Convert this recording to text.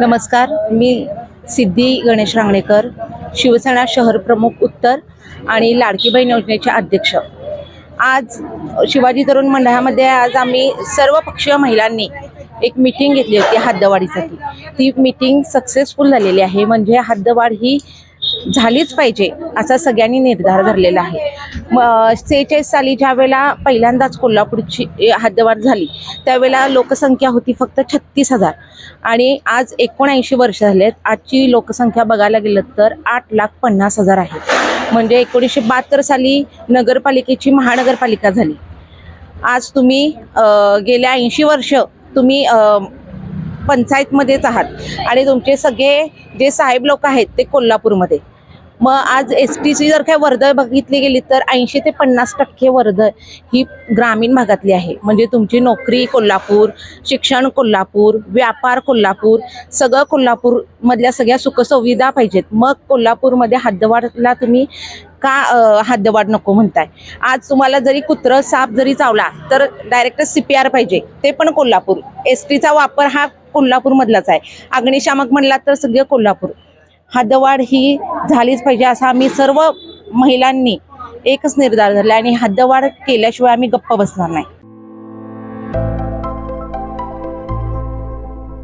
नमस्कार मी सिद्धी गणेश रांगणेकर शिवसेना शहर प्रमुख उत्तर आणि लाडकी बहीण योजनेचे अध्यक्ष. आज शिवाजी तरुण मंडळामध्ये आज आम्ही सर्व पक्षीय महिलांनी एक मीटिंग घेतली होती हद्दवाढीसाठी. ती मीटिंग सक्सेसफुल झालेली आहे. म्हणजे हद्दवाढ ही झालीच पाहिजे असा सगळ्यांनी निर्धार धरलेला आहे. सेहेचाळीस साली ज्या वेळेला पहिल्यांदाच कोल्हापूरची हद्दवाढ झाली त्यावेळेला लोकसंख्या होती फक्त छत्तीस हजार. आणि आज एकोणऐंशी वर्ष झालेत आजची लोकसंख्या बघायला गेलं तर आठ लाख पन्नास हजार आहे. म्हणजे एकोणीसशे बहात्तर साली नगरपालिकेची महानगरपालिका झाली. आज तुम्ही गेल्या ऐंशी वर्ष तुम्ही पंचायतमध्येच आहात. आणि तुमचे सगळे जे साहेब लोक आहेत ते कोल्हापूरमध्ये. मग आज एस टीची जर काय वर्दळ बघितली गेली तर ऐंशी ते पन्नास टक्के वर्दळ ही ग्रामीण भागातली आहे. म्हणजे तुमची नोकरी कोल्हापूर शिक्षण कोल्हापूर व्यापार कोल्हापूर सगळं कोल्हापूरमधल्या सगळ्या सुखसुविधा पाहिजेत. मग कोल्हापूरमध्ये हद्दवाडला तुम्ही का अ, हद्दवाढ नको म्हणताय? आज तुम्हाला जरी कुत्रं साप जरी चावला तर डायरेक्ट सी पी आर पाहिजे. ते पण कोल्हापूर. एस टीचा वापर हा कोल्हापूरमधलाच आहे. अग्निशामक म्हणला तर सगळं कोल्हापूर. हद्दवाढ ही झालीच पाहिजे असा आम्ही सर्व महिलांनी एकच निर्धार झाला आणि हद्दवाढ केल्याशिवाय आम्ही गप्प बसणार नाही.